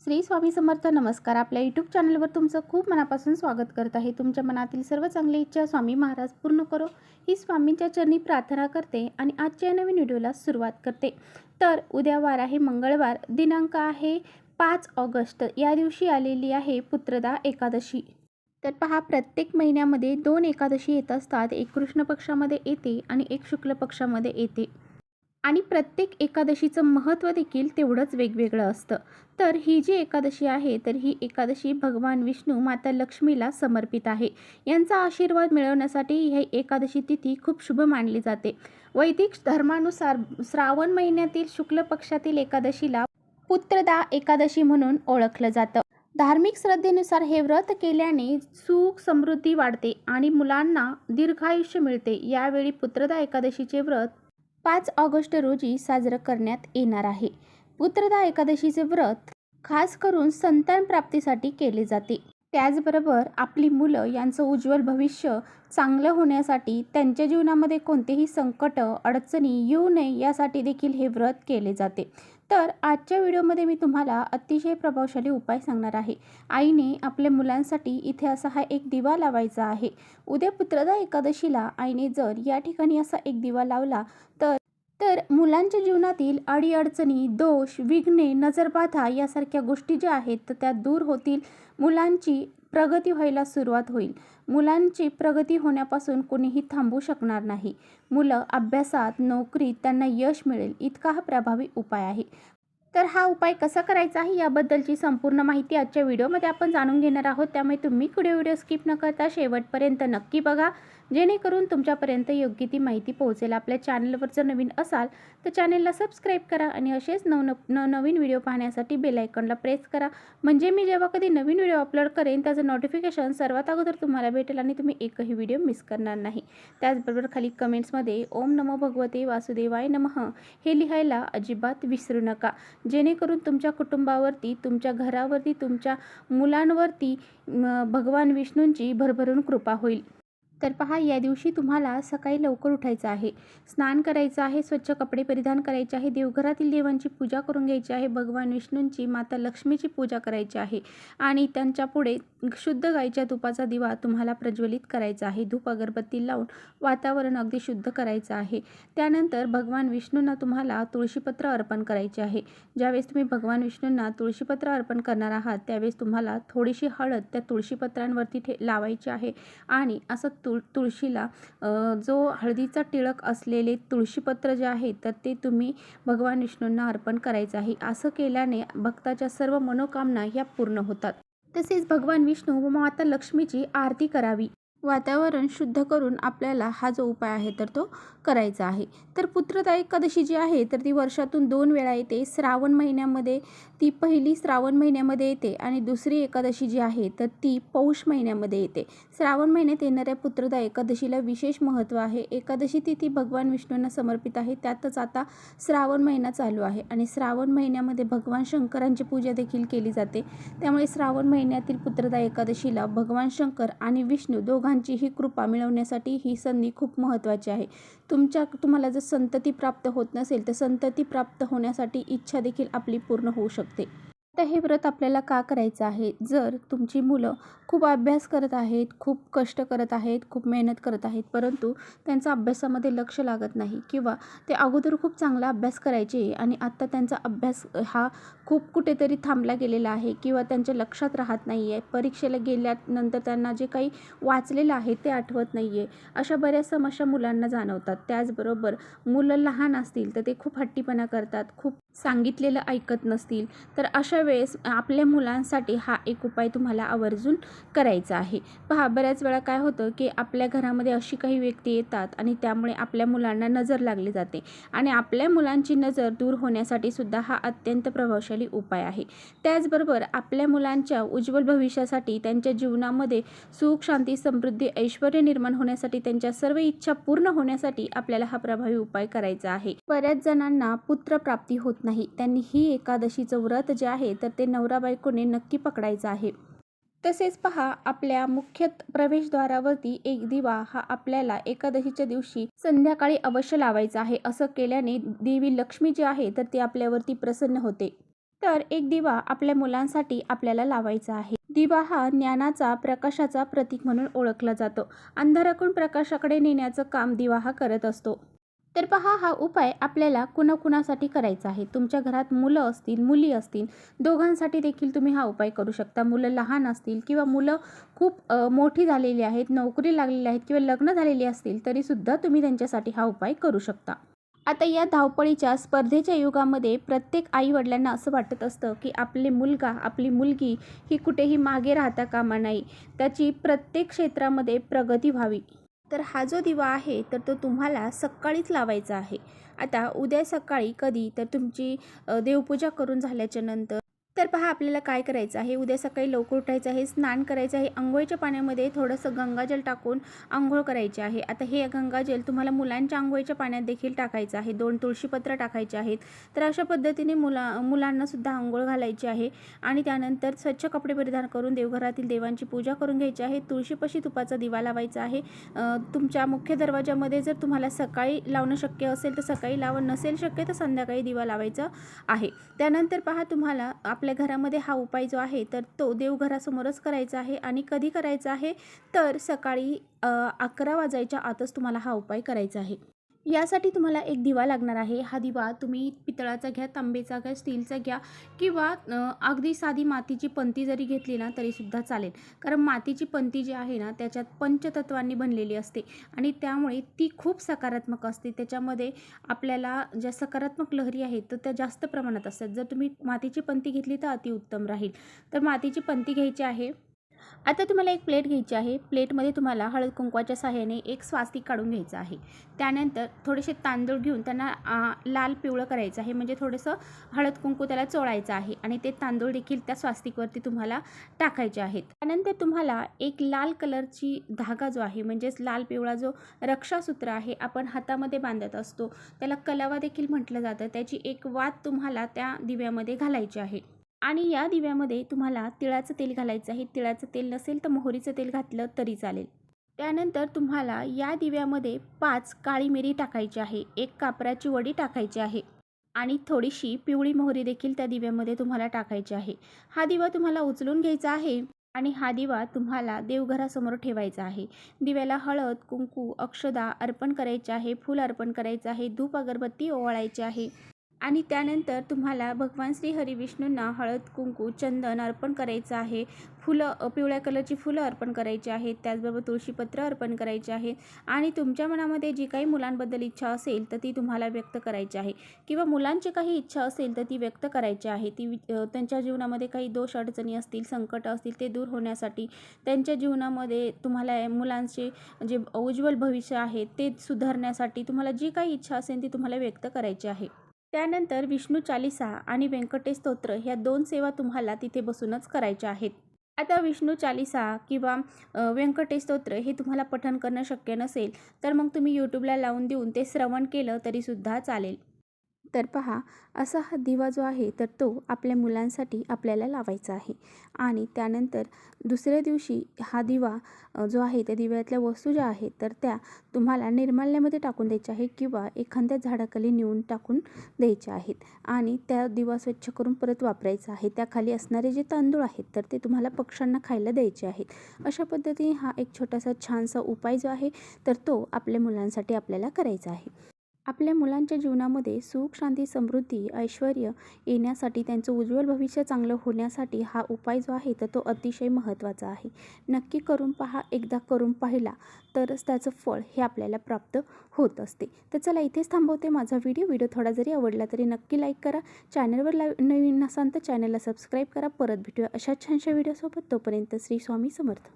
श्री स्वामी समर्थ नमस्कार. आपल्या यूट्यूब चॅनलवर तुमचं खूप मनापासून स्वागत करत आहे. तुमच्या मनातील सर्व चांगली इच्छा स्वामी महाराज पूर्ण करो. ही स्वामींच्या चरणी प्रार्थना करते आणि आजच्या नवीन व्हिडिओला सुरुवात करते. तर उद्या वार आहे मंगळवार. दिनांक आहे पाच ऑगस्ट. या दिवशी आलेली आहे पुत्रदा एकादशी. तर पहा प्रत्येक महिन्यामध्ये दोन एकादशी येत असतात. एक कृष्ण पक्षामध्ये येते आणि एक शुक्ल पक्षामध्ये येते. आणि प्रत्येक एकादशीचं महत्त्व देखील तेवढंच वेगवेगळं असतं. तर ही जी एकादशी आहे तर ही एकादशी भगवान विष्णू माता लक्ष्मीला समर्पित आहे. यांचा आशीर्वाद मिळवण्यासाठी ही एकादशी तिथी खूप शुभ मानली जाते. वैदिक धर्मानुसार श्रावण महिन्यातील शुक्ल पक्षातील एकादशीला पुत्रदा एकादशी म्हणून ओळखलं जातं. धार्मिक श्रद्धेनुसार हे व्रत केल्याने सुख समृद्धी वाढते आणि मुलांना दीर्घायुष्य मिळते. यावेळी पुत्रदा एकादशीचे व्रत पाच ऑगस्ट रोजी साजरं करण्यात येणार आहे. पुत्रदा एकादशीचे व्रत खास करून संतान प्राप्तीसाठी केले जाते. त्याचबरोबर आपली मुलं यांचं उज्ज्वल भविष्य चांगलं होण्यासाठी त्यांच्या जीवनामध्ये कोणतेही संकट अडचणी येऊ नये यासाठी देखील हे व्रत केले जाते. तर आजच्या व्हिडिओमध्ये मी तुम्हाला अतिशय प्रभावशाली उपाय सांगणार आहे. आईने आपल्या मुलांसाठी इथे असा हा एक दिवा लावायचा आहे. उद्या पुत्रदा एकादशीला आईने जर या ठिकाणी असा एक दिवा लावला तर तर मुलांच्या जीवनातील अडीअडचणी दोष विघ्ने नजरबाधा यासारख्या गोष्टी ज्या आहेत तर त्या दूर होतील. मुलांची प्रगती व्हायला सुरुवात होईल. मुलांची प्रगती होण्यापासून कोणीही थांबू शकणार नाही. मुलं अभ्यासात नोकरीत त्यांना यश मिळेल इतका हा प्रभावी उपाय आहे. तर हा उपाय कसा करायचा आहे याबद्दलची संपूर्ण माहिती आजच्या व्हिडिओमध्ये आपण जाणून घेणार आहोत. त्यामुळे तुम्ही पुढे व्हिडिओ स्किप न करता शेवटपर्यंत नक्की बघा. जेणेकरून तुमच्यापर्यंत योग्य ती माहिती पोहोचेल. आपल्या चॅनलवर जर नवीन असाल तर चॅनलला सबस्क्राईब करा आणि असेच नव नवनवीन व्हिडिओ पाहण्यासाठी बेलायकॉनला प्रेस करा. म्हणजे मी जेव्हा कधी नवीन व्हिडिओ अपलोड करेन त्याचं नोटिफिकेशन सर्वात अगोदर तुम्हाला भेटेल आणि तुम्ही एकही व्हिडिओ मिस करणार नाही. त्याचबरोबर खाली कमेंट्समध्ये ओम नमो भगवते वासुदेवाय नमः हे लिहायला अजिबात विसरू नका. जेणेकरून तुमच्या कुटुंबावरती तुमच्या घरावरती तुमच्या मुलांवरती भगवान विष्णूंची भरभरून कृपा होईल. तर पहा या दिवशी तुम्हाला सकाळी लवकर उठायचं आहे. स्नान करायचं आहे स्वच्छ कपडे परिधान करायचे आहे देवघरातील देवांची पूजा करून घ्यायची आहे भगवान विष्णूंची माता लक्ष्मीची पूजा करायची आहे आणि त्यांच्या पुढे शुद्ध गाईच्या तुपाचा दिवा तुम्हाला प्रज्वलित करायचा आहे. धूप अगरबत्ती लावून वातावरण अगदी शुद्ध करायचं आहे. त्यानंतर भगवान विष्णूंना तुम्हाला तुळशीपत्र अर्पण करायचे आहे. ज्यावेळेस तुम्ही भगवान विष्णूंना तुळशीपत्र अर्पण करणार आहात त्यावेळेस तुम्हाला थोडीशी हळद त्या तुळशीपत्रांवरती ठे लावायची आहे आणि असं तुळ तुळशीला जो हळदीचा टिळक असलेले तुळशीपत्र जे आहे तर ते तुम्ही भगवान विष्णूंना अर्पण करायचं आहे. असं केल्याने भक्ताच्या सर्व मनोकामना ह्या पूर्ण होतात. तसेच भगवान विष्णू व माता लक्ष्मीची आरती करावी. वातावरण शुद्ध करून आपल्याला हा जो उपाय आहे तर तो करायचा आहे. तर पुत्रदा एकादशी जी आहे तर ती वर्षातून दोन वेळा येते. श्रावण महिन्यामध्ये ती पहिली श्रावण महिन्यामध्ये येते आणि दुसरी एकादशी जी आहे तर ती पौष महिन्यामध्ये येते. श्रावण महिन्यात येणाऱ्या पुत्रदा एकादशीला विशेष महत्त्व आहे. एकादशी तिथी भगवान विष्णूंना समर्पित आहे. त्यातच आता श्रावण महिना चालू आहे आणि श्रावण महिन्यामध्ये भगवान शंकरांची पूजा देखील केली जाते. त्यामुळे श्रावण महिन्यातील पुत्रदा एकादशीला भगवान शंकर आणि विष्णू दोघांची ही कृपा मिळवण्यासाठी ही संधी खूप महत्त्वाची आहे. तुमच्या तुम्हाला जर संतती प्राप्त होत नसेल तर संतती प्राप्त होण्यासाठी इच्छा देखील आपली पूर्ण होऊ शकते. आता हे व्रत आपल्याला का करायचं आहे? जर तुमची मुलं खूप अभ्यास करत आहेत खूप कष्ट करत आहेत खूप मेहनत करत आहेत परंतु त्यांचा अभ्यासामध्ये लक्ष लागत नाही किंवा ते अगोदर खूप चांगला अभ्यास करायचे आणि आत्ता त्यांचा अभ्यास हा खूप कुठेतरी थांबला गेलेला आहे किंवा त्यांच्या लक्षात राहत नाही आहे परीक्षेला गेल्यानंतर त्यांना जे काही वाचलेलं आहे ते आठवत नाही आहे अशा बऱ्याच समस्या मुलांना जाणवतात. त्याचबरोबर मुलं लहान असतील तर ते खूप हट्टीपणा करतात खूप सांगितलेलं ऐकत नसतील. तर अशा वेळेस आपल्या मुलांसाठी हा एक उपाय तुम्हाला आवर्जून करायचा आहे. पहा बऱ्याच वेळा काय होतं की आपल्या घरामध्ये अशी काही व्यक्ती येतात आणि त्यामुळे आपल्या मुलांना नजर लागली जाते आणि आपल्या मुलांची नजर दूर होण्यासाठी सुद्धा हा अत्यंत प्रभावशाली उपाय आहे. त्याचबरोबर आपल्या मुलांच्या उज्ज्वल भविष्यासाठी त्यांच्या जीवनामध्ये सुख शांती समृद्धी ऐश्वर निर्माण होण्यासाठी त्यांच्या सर्व इच्छा पूर्ण होण्यासाठी आपल्याला हा प्रभावी उपाय करायचा आहे. बऱ्याच जणांना पुत्रप्राप्ती होत नाही. त्यांनी ही एकादशीचं व्रत जे आहे तर ते नवरा बायकोने नक्की पकडायचं आहे. तसेच पहा आपल्या मुख्य प्रवेशद्वारावरती एक दिवा हा आपल्याला एकादशीच्या दिवशी संध्याकाळी अवश्य लावायचा आहे. असं केल्याने देवी लक्ष्मी जी आहे तर ती आपल्यावरती प्रसन्न होते. तर एक दिवा आपल्या मुलांसाठी आपल्याला लावायचा आहे. दिवा हा ज्ञानाचा प्रकाशाचा प्रतीक म्हणून ओळखला जातो. अंधाराकडून प्रकाशाकडे नेण्याचं काम दिवा हा करत असतो. तर पहा हा उपाय आपल्याला कुणाकुणासाठी करायचा आहे? तुमच्या घरात मुलं असतील मुली असतील दोघांसाठी देखील तुम्ही हा उपाय करू शकता. मुलं लहान असतील किंवा मुलं खूप मोठी झालेली आहेत नोकरी लागलेली आहेत किंवा लग्न झालेली असतील तरीसुद्धा तुम्ही त्यांच्यासाठी हा उपाय करू शकता. आता या धावपळीच्या स्पर्धेच्या युगामध्ये प्रत्येक आईवडिलांना असं वाटत असतं की आपले मुलगा आपली मुलगी ही कुठेही मागे राहता कामा नाही. त्याची प्रत्येक क्षेत्रामध्ये प्रगती व्हावी. तर हा जो दिवा आहे तर तो तुम्हाला सकाळीच लावायचा आहे. आता उद्या सकाळी कधी तर तुमची देवपूजा करून झाल्याच्यानंतर तर पहा आपल्याला काय करायचं आहे? उद्या सकाळी लवकर उठायचं आहे स्नान करायचं आहे. आंघोळीच्या पाण्यामध्ये थोडंसं गंगाजल टाकून आंघोळ करायची आहे. आता हे गंगाजल तुम्हाला मुलांच्या आंघोळीच्या पाण्यात देखील टाकायचं आहे. दोन तुळशीपत्र टाकायचे आहेत. तर अशा पद्धतीने मुला मुलांनासुद्धा आंघोळ घालायची आहे आणि त्यानंतर स्वच्छ कपडे परिधान करून देवघरातील देवांची पूजा करून घ्यायची आहे. तुळशीपाशी तुपाचा दिवा लावायचा आहे. तुमच्या मुख्य दरवाजामध्ये जर तुम्हाला सकाळी लावणं शक्य असेल तर सकाळी लावणं नसेल शक्य तर संध्याकाळी दिवा लावायचा आहे. त्यानंतर पहा तुम्हाला आपल्या घरामध्ये हा उपाय जो आहे तर तो देवघरासमोरच करायचा आहे. आणि कधी करायचा आहे? तर सकाळी अकरा वाजायच्या आतच तुम्हाला हा उपाय करायचा आहे. यासाठी तुम्हाला एक दिवा लागणार आहे. हा दिवा तुम्ही पितळाचा घ्या तांबेचा घ्या स्टीलचा घ्या किंवा अगदी साधी मातीची पंती जरी घेतली ना तरीसुद्धा चालेल. कारण मातीची पंती जी आहे ना त्याच्यात पंचतत्वांनी बनलेली असते आणि त्यामुळे ती खूप सकारात्मक असते. त्याच्यामध्ये आपल्याला ज्या सकारात्मक लहरी आहेत तर त्या जास्त प्रमाणात असतात. जर तुम्ही मातीची पंती घेतली तर अतिउत्तम राहील. तर मातीची पंती घ्यायची आहे. आता तुम्हाला एक प्लेट घ्यायची आहे. प्लेटमध्ये तुम्हाला हळद कुंकवाच्या सहाय्याने एक स्वास्तिक काढून घ्यायचं आहे. त्यानंतर थोडेसे तांदूळ घेऊन त्यांना लाल पिवळं करायचं आहे. म्हणजे थोडंसं हळद कुंकू त्याला चोळायचं आहे आणि ते तांदूळ देखील त्या स्वास्तिकवरती तुम्हाला टाकायचे आहेत. त्यानंतर तुम्हाला एक लाल कलरची धागा जो आहे म्हणजेच लाल पिवळा जो रक्षासूत्र आहे आपण हातामध्ये बांधत असतो. त्याला कलावा देखील म्हटलं जातं. त्याची एक वात तुम्हाला त्या दिव्यामध्ये घालायची आहे. आणि या दिव्यामध्ये तुम्हाला तिळाचं तेल घालायचं आहे. तिळाचं तेल नसेल तर मोहरीचं तेल घातलं तरी चालेल. त्यानंतर तुम्हाला या दिव्यामध्ये पाच काळी मिरी टाकायची आहे. एक कापराची वडी टाकायची आहे. आणि थोडीशी पिवळी मोहरी देखील त्या दिव्यामध्ये तुम्हाला टाकायची आहे. हा दिवा तुम्हाला उचलून घ्यायचा आहे आणि हा दिवा तुम्हाला देवघरासमोर ठेवायचा आहे. दिव्याला हळद कुंकू अक्षदा अर्पण करायचे आहे. फूल अर्पण करायचं आहे. धूप अगरबत्ती ओवाळायची आहे. आणि त्यानंतर तुम्हाला भगवान श्री हरिविष्णूंना हळद कुंकू चंदन अर्पण करायचं आहे. फुलं पिवळ्या कलरची फुलं अर्पण करायची आहेत. त्याचबरोबर तुळशीपत्र अर्पण करायचे आहे. आणि तुमच्या मनामध्ये जी काही मुलांबद्दल इच्छा असेल तर ती तुम्हाला व्यक्त करायची आहे. किंवा मुलांची काही इच्छा असेल तर ती व्यक्त करायची आहे. ती त्यांच्या जीवनामध्ये काही दोष अडचणी असतील संकट असतील ते दूर होण्यासाठी त्यांच्या जीवनामध्ये तुम्हाला मुलांचे जे उज्ज्वल भविष्य आहे ते सुधारण्यासाठी तुम्हाला जी काही इच्छा असेल ती तुम्हाला व्यक्त करायची आहे. त्यानंतर विष्णू चालिसा आणि व्यंकटेश स्तोत्र ह्या दोन सेवा तुम्हाला तिथे बसूनच करायच्या आहेत. आता विष्णू चालिसा किंवा व्यंकटेश स्तोत्र हे तुम्हाला पठण करणं शक्य नसेल तर मग तुम्ही यूट्यूबला लावून देऊन ते श्रवण केलं तरीसुद्धा चालेल. तर पहा असा हा दिवा जो आहे तर तो आपल्या मुलांसाठी आपल्याला लावायचा आहे. आणि त्यानंतर दुसऱ्या दिवशी हा दिवा जो आहे त्या दिव्यातल्या वस्तू ज्या आहेत तर त्या तुम्हाला निर्माल्यामध्ये टाकून द्यायच्या आहे किंवा एखाद्या झाडाखाली नेऊन टाकून द्यायच्या आहेत. आणि त्या दिवा स्वच्छ करून परत वापरायचा आहे. त्याखाली असणारे जे तांदूळ आहेत तर ते तुम्हाला पक्ष्यांना खायला द्यायचे आहेत. अशा पद्धतीने हा एक छोटासा छानसा उपाय जो आहे तर तो आपल्या मुलांसाठी आपल्याला करायचा आहे. आपल्या मुलांच्या जीवनामध्ये सुख शांती समृद्धी ऐश्वर येण्यासाठी त्यांचं उज्ज्वल भविष्य चांगलं होण्यासाठी हा उपाय जो आहे तर तो अतिशय महत्त्वाचा आहे. नक्की करून पहा एकदा करून पाहिला तरच त्याचं फळ हे आपल्याला प्राप्त होत असते. तर चला इथेच थांबवते माझा व्हिडिओ. व्हिडिओ थोडा जरी आवडला तरी नक्की लाईक करा. चॅनलवर ला नवीन नसाल तर चॅनलला सबस्क्राईब करा. परत भेटूया अशा छानशा व्हिडिओसोबत तोपर्यंत श्री स्वामी समर्थ.